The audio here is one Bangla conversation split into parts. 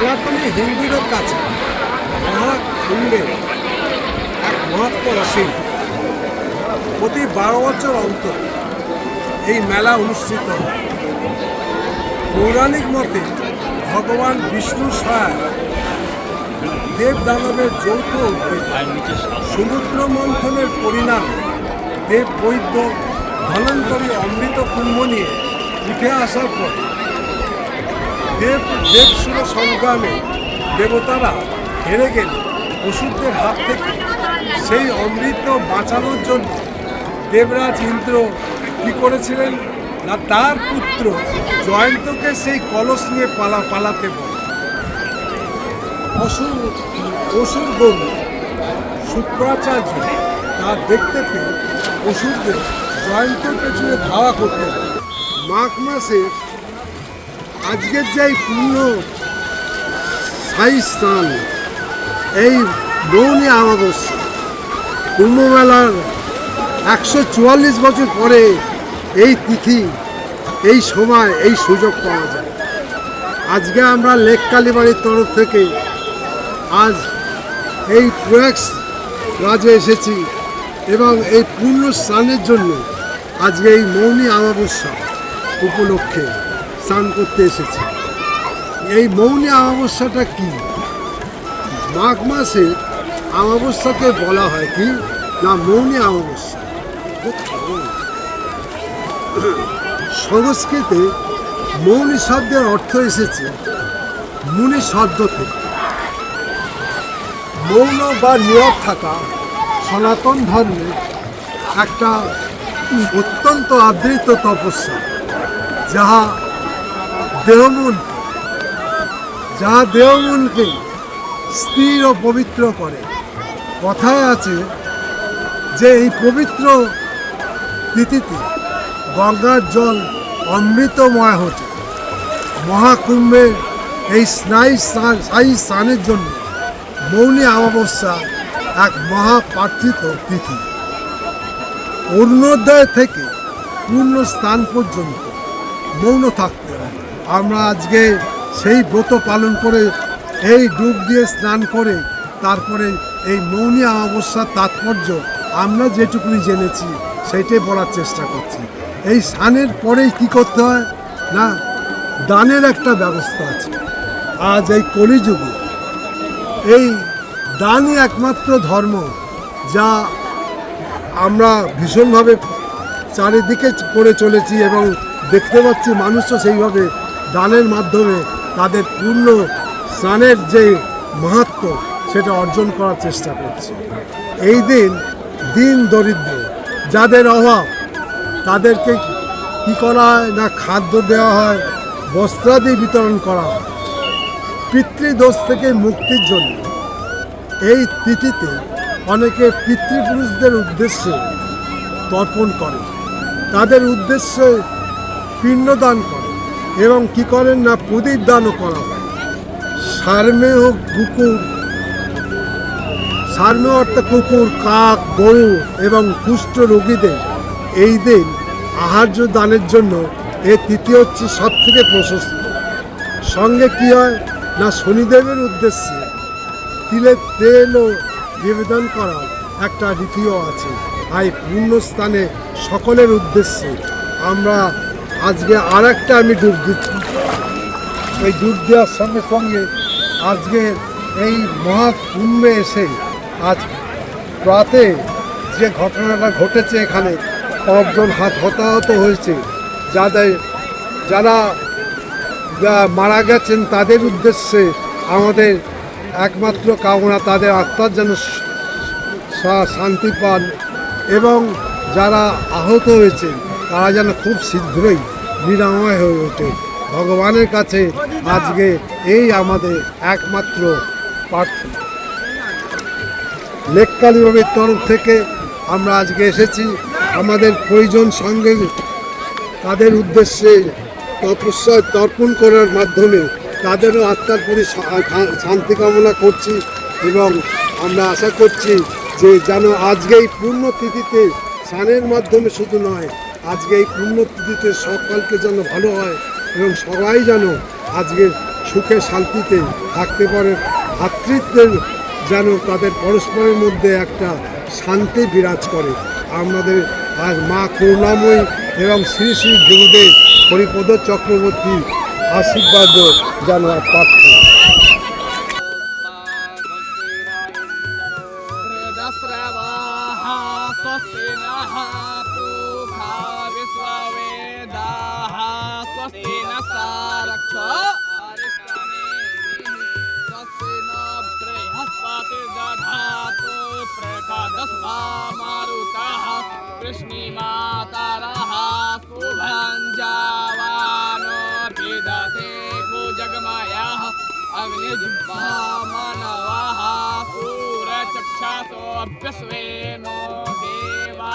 সনাতনী হিন্দুদের কাছে। মহাকুম্ভের এক মহাত্ম অসীম প্রতি বারো বছর অন্তর এই মেলা অনুষ্ঠিত হয়। পৌরাণিক মতে ভগবান বিষ্ণু সহায় দেব দানবের যৌথ সমুদ্র মন্থনের পরিণাম দেব বৈদ্য ধনন্তরী অমৃত কুম্ভ নিয়ে উঠে আসার পর দেব দেবসুর সংগ্রামে দেবতারা হেরে গেলে ওষুধদের হাত থেকে সেই অমৃত বাঁচানোর জন্য দেবরাজ ইন্দ্র কী করেছিলেন? না তার পুত্র জয়ন্তকে সেই কলস নিয়ে পালা, পালাতে বলে। অসুর অসুর গরু শুক্রাচার্য তা দেখতে পেয়ে অসুরদের জয়ন্তের পেছনে ধাওয়া করতে মাঘ মাসে আজকের যে পূর্ণ স্থান, এই মৌনী অমাবস্যা কুম্ভমেলার একশো চুয়াল্লিশ বছর পরে এই তিথি, এই সময়, এই সুযোগ পাওয়া যায়। আজকে আমরা লেক কালীবাড়ির তরফ থেকে আজ এই প্রয়াক্স রাজে এসেছি এবং এই পূর্ণ স্নানের জন্য আজকে এই মৌনী অমাবস্যা উপলক্ষে স্নান করতে এসেছে। এই মৌনী অমাবস্যাটা কি? মাঘ মাসে অমাবস্যাকে বলা হয় কি? না মৌনী অমাবস্যা। সংস্কৃতে মৌনী শব্দের অর্থ এসেছে মুনি শব্দ থেকে। মৌন বা নীরব থাকা সনাতন ধর্মে একটা অত্যন্ত আদৃত তপস্যা, যাহা দেহমন যা দেহমনকে স্থির ও পবিত্র করে। কথায় আছে যে, এই পবিত্র তিথিতে গঙ্গার জল অমৃতময় হতো। মহাকুম্ভে এই স্নায়ী স্নান স্থায়ী স্নানের জন্য মৌনী অমাবস্যা এক মহাপ্রার্থিত তিথি। অরুণোদয় থেকে পূর্ণ স্থান পর্যন্ত মৌন থাকতে আমরা আজকে সেই ব্রত পালন করে এই ডুব দিয়ে স্নান করে তারপরে এই মৌনী অমাবস্যার তাৎপর্য আমরা যেটুকুনি জেনেছি, সেইটাই বলার চেষ্টা করছি। এই স্নানের পরেই কী করতে হয় না, দানের একটা ব্যবস্থা আছে। আজ এই কলিযুগে এই দানই একমাত্র ধর্ম যা আমরা ভীষণভাবে চারিদিকে করে চলেছি এবং দেখতে পাচ্ছি মানুষও সেইভাবে দানের মাধ্যমে তাদের পূর্ণ স্নানের যে মাহাত্ম, সেটা অর্জন করার চেষ্টা করছে। এই দিন দিন দরিদ্র, যাদের অভাব, তাদেরকে কী করা হয় না খাদ্য দেওয়া হয়, বস্ত্রাদি বিতরণ করা হয়। পিতৃদোষ থেকে মুক্তির জন্য এই তিথিতে অনেকে পিতৃপুরুষদের উদ্দেশ্যে তর্পণ করে। তাদের উদ্দেশ্যে পিণ্ডদান করে। এবং কি করেন না, প্রদীপ দানও করা হয়। সারমে হোক কুকুর, সারমে অর্থাৎ কুকুর, কাক, গরু এবং কুষ্ঠ রোগীদের, এই দিন আহার্য দানের জন্য এ তিথি হচ্ছে সব থেকে প্রশস্ত। সঙ্গে কি হয় না, শনিদেবের উদ্দেশ্যে তেল ও নিবেদন করা একটা রীতিও আছে। তাই পূর্ণ স্থানে সকলের উদ্দেশ্যে আমরা আজকে আর একটা আমি ডুব দিচ্ছি। এই ডুব দেওয়ার সঙ্গে সঙ্গে আজকে এই মহাকুম্ভে এসে আজ রাতে যে ঘটনাটা ঘটেছে এখানে, কয়েকজন হাত হতাহত হয়েছে। যাদের, যারা মারা গেছেন তাদের উদ্দেশ্যে আমাদের একমাত্র কামনা তাদের আত্মার যেন শান্তি পান এবং যারা আহত হয়েছে তারা যেন খুব শীঘ্রই নিরাময় হয়ে ওঠে। ভগবানের কাছে আজকে এই আমাদের একমাত্র প্রার্থনা। লেককালীবাবের তরফ থেকে আমরা আজকে এসেছি আমাদের প্রয়োজন সঙ্গে তাদের উদ্দেশ্যে তপস্যা তর্পণ করার মাধ্যমে তাদেরও আত্মার প্রতি শান্তি কামনা করছি এবং আমরা আশা করছি যে যেন আজকে এই পূর্ণ তিথিতে স্নানের মাধ্যমে শুধু নয় আজকে এই পূর্ণ তিথিতে সকালকে যেন ভালো হয় এবং সবাই যেন আজকে সুখে শান্তিতে থাকতে পারে। ভাতৃত্বের যেন তাদের পরস্পরের মধ্যে একটা শান্তি বিরাজ করে। আমাদের আজ মা করুণাময়ী এবং শ্রী শ্রী গুরুদেব হরিপদ চক্রবর্তী আশীর্বাদ যেন পাত্র मारुतः कृष्णीमातरः शुभञ्जावानो विदते भुजगमयः अग्निजिह्वामनवः सूरचक्षासोऽप्यस्वेमो देवा।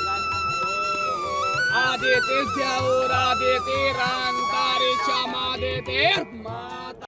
आदिते ज्यौरादिते रान्तारिक्षमादिते माता